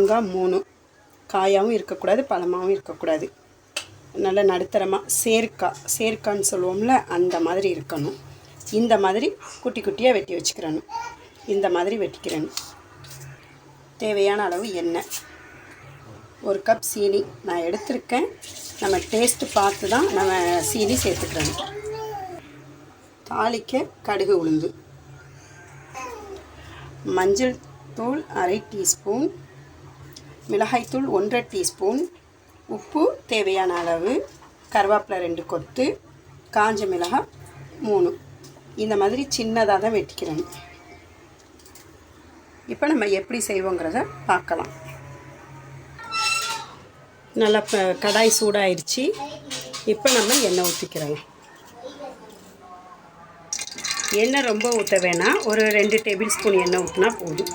மாங்காய் மூணு. காயாகவும் இருக்கக்கூடாது பழமாகவும் இருக்கக்கூடாது. நல்ல நடுத்தரமாக சேர்க்காய் சேர்க்கான்னு சொல்லுவோம்ல அந்த மாதிரி இருக்கணும். இந்த மாதிரி குட்டி குட்டியாக வெட்டி வச்சுக்கிறணும். இந்த மாதிரி வெட்டிக்கிறணும். தேவையான அளவு எண்ணெய். ஒரு கப் சீனி நான் எடுத்திருக்கேன். நம்ம டேஸ்ட்டு பார்த்து தான் நம்ம சீனி சேர்த்துக்கிறோம் தாளிக்க கடுகு உளுந்து. மஞ்சள் தூள் அரை டீஸ்பூன். மிளகாய்த்தூள் ஒன்றரை டீஸ்பூன் உப்பு தேவையான அளவு கருவேப்பிலை ரெண்டு கொத்து காஞ்ச மிளகாய் மூணு. இந்த மாதிரி சின்னதாக தான் வெட்டிக்கிறேன். இப்போ நம்ம எப்படி செய்வோங்கிறத பார்க்கலாம். நல்லா இப்போ கடாய் சூடாயிடுச்சு இப்போ நம்ம எண்ணெய் ஊற்றிக்கிறோம் எண்ணெய் ரொம்ப ஊற்ற வேணாம். ஒரு ரெண்டு டேபிள் ஸ்பூன் எண்ணெய் ஊற்றினா போதும்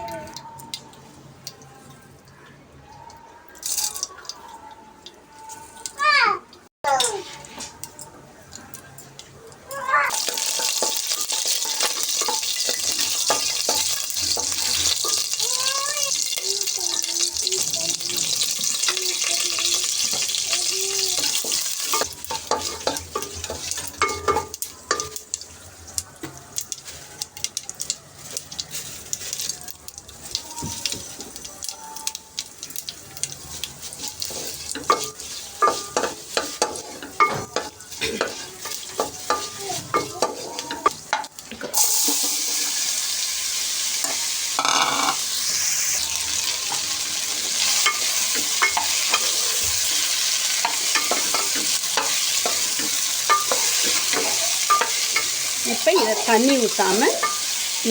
இப்போ இதை தண்ணி ஊற்றாமல்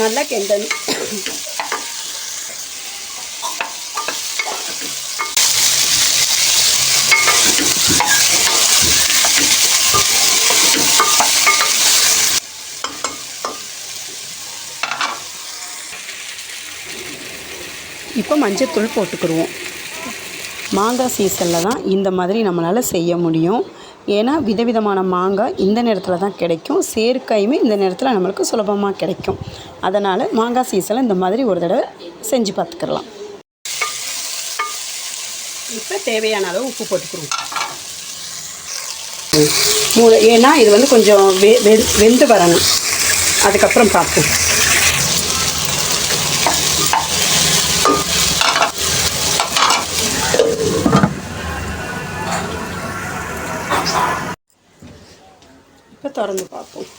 நல்லா கெண்டணும். இப்போ மஞ்சத்தூள் போட்டுக்கிடுவோம். மாங்காய் சீசனில் தான் இந்த மாதிரி நம்மளால் செய்ய முடியும். ஏன்னா விதவிதமான மாங்காய் இந்த நேரத்தில் தான் கிடைக்கும். சேர்க்காயுமே இந்த நேரத்தில் நம்மளுக்கு சுலபமாக கிடைக்கும். அதனால் மாங்காய் சீசனில் இந்த மாதிரி ஒரு தடவை செஞ்சு பார்த்துக்கலாம். இப்போ தேவையான அளவு உப்பு போட்டுக்கிறோம் ஏன்னா இது வந்து கொஞ்சம் வெ வெ- வெந்து வரணும். அதுக்கப்புறம் பார்ப்போம். திறந்து பார்ப்போம்.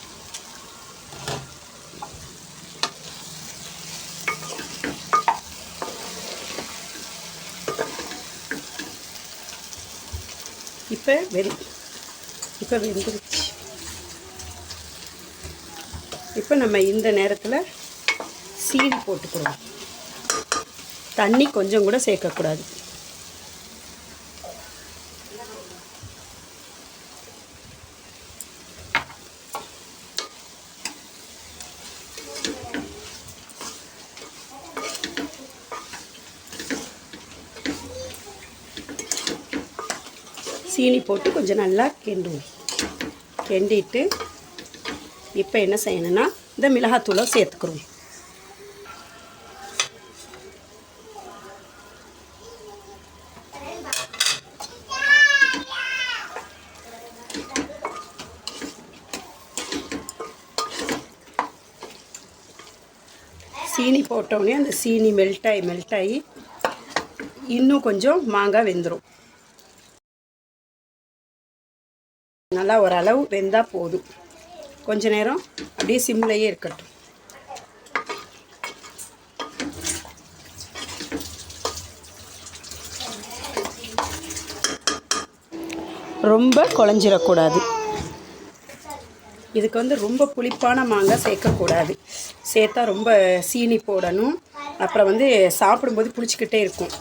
இப்போ வெறி இப்போ வெந்துருச்சு. இப்போ நம்ம இந்த நேரத்தில் சீடு போட்டுக்கிறோம். தண்ணி கொஞ்சம் கூட சேர்க்கக்கூடாது. சீனி போட்டு கொஞ்சம் நல்லா கிண்டுவோம் கிண்டிட்டு இப்போ என்ன செய்யணும்னா இந்த மிளகாத்தூளை சேர்த்துக்கிறோம். சீனி போட்டோடனே அந்த சீனி மெல்ட் ஆகி மெல்ட் ஆகி இன்னும் கொஞ்சம் மாங்காய் வெந்துடும் நல்லா ஓரளவு வெந்தால் போதும். கொஞ்ச நேரம் அப்படியே சிம்லையே இருக்கட்டும். ரொம்ப குழஞ்சிடக்கூடாது இதுக்கு வந்து ரொம்ப புளிப்பான மாங்காய் சேர்க்கக்கூடாது. சேர்த்தா ரொம்ப சீனி போடணும். அப்புறம் வந்து சாப்பிடும்போது புளிச்சிக்கிட்டே இருக்கும்.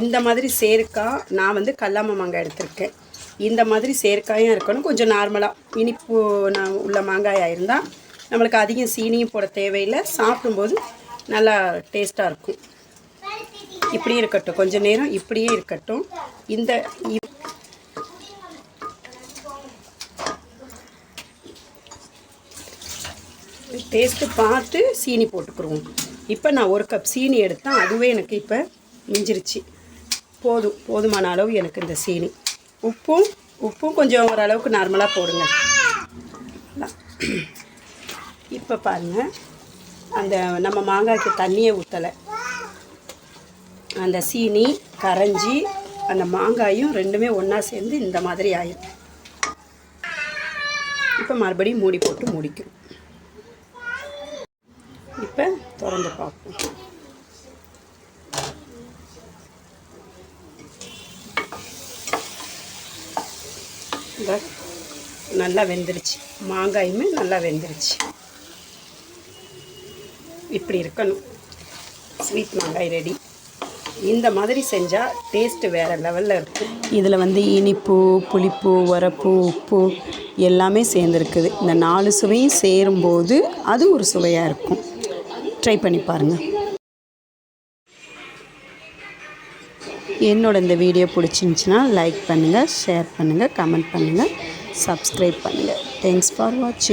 இந்த மாதிரி சேருக்கா நான் வந்து கல்லாம மாங்காய் எடுத்திருக்கேன். இந்த மாதிரி சேர்க்காயும் இருக்கணும். கொஞ்சம் நார்மலாக இனிப்பு நான் உள்ள மாங்காயாக இருந்தால் நம்மளுக்கு அதிகம் சீனியும் போட தேவையில்லை. சாப்பிடும்போது நல்லா டேஸ்ட்டாக இருக்கும். இப்படியே இருக்கட்டும். கொஞ்சம் நேரம் இப்படியே இருக்கட்டும். இந்த டேஸ்ட்டு பார்த்து சீனி போட்டுக்குருவோம் இப்போ நான் ஒரு கப் சீனி எடுத்தேன் அதுவே எனக்கு இப்போ மிஞ்சிருச்சு. போதும். போதுமான அளவு எனக்கு இந்த சீனி. உப்பும் உப்பும் கொஞ்சம் ஓரளவுக்கு நார்மலாக போடுங்க. இப்போ பாருங்கள் அந்த நம்ம மாங்காய்க்கு தண்ணியை ஊற்றலை அந்த சீனி கரைஞ்சி அந்த மாங்காயும் ரெண்டுமே ஒன்றா சேர்ந்து இந்த மாதிரி ஆயிடும் இப்போ மறுபடியும் மூடி போட்டு முடிக்கும் இப்போ திறந்து பார்ப்போம். இந்த நல்லா வெந்துருச்சு. மாங்காயுமே நல்லா வெந்துருச்சு. இப்படி இருக்கணும். ஸ்வீட் மாங்காய் ரெடி இந்த மாதிரி செஞ்சால் டேஸ்ட்டு வேறு லெவலில் இருக்கும். இதில் வந்து இனிப்பு புளிப்பு உரப்பு உப்பு எல்லாமே சேர்ந்துருக்குது. இந்த நாலு சுவையும் சேரும்போது அது ஒரு சுவையாக இருக்கும். ட்ரை பண்ணி பாருங்கள் என்னோட இந்த வீடியோ பிடிச்சிருந்துச்சின்னா லைக் பண்ணுங்கள் ஷேர் பண்ணுங்கள் கமெண்ட் பண்ணுங்கள் சப்ஸ்கிரைப் பண்ணுங்கள் தேங்க்ஸ் ஃபார் வாட்சிங்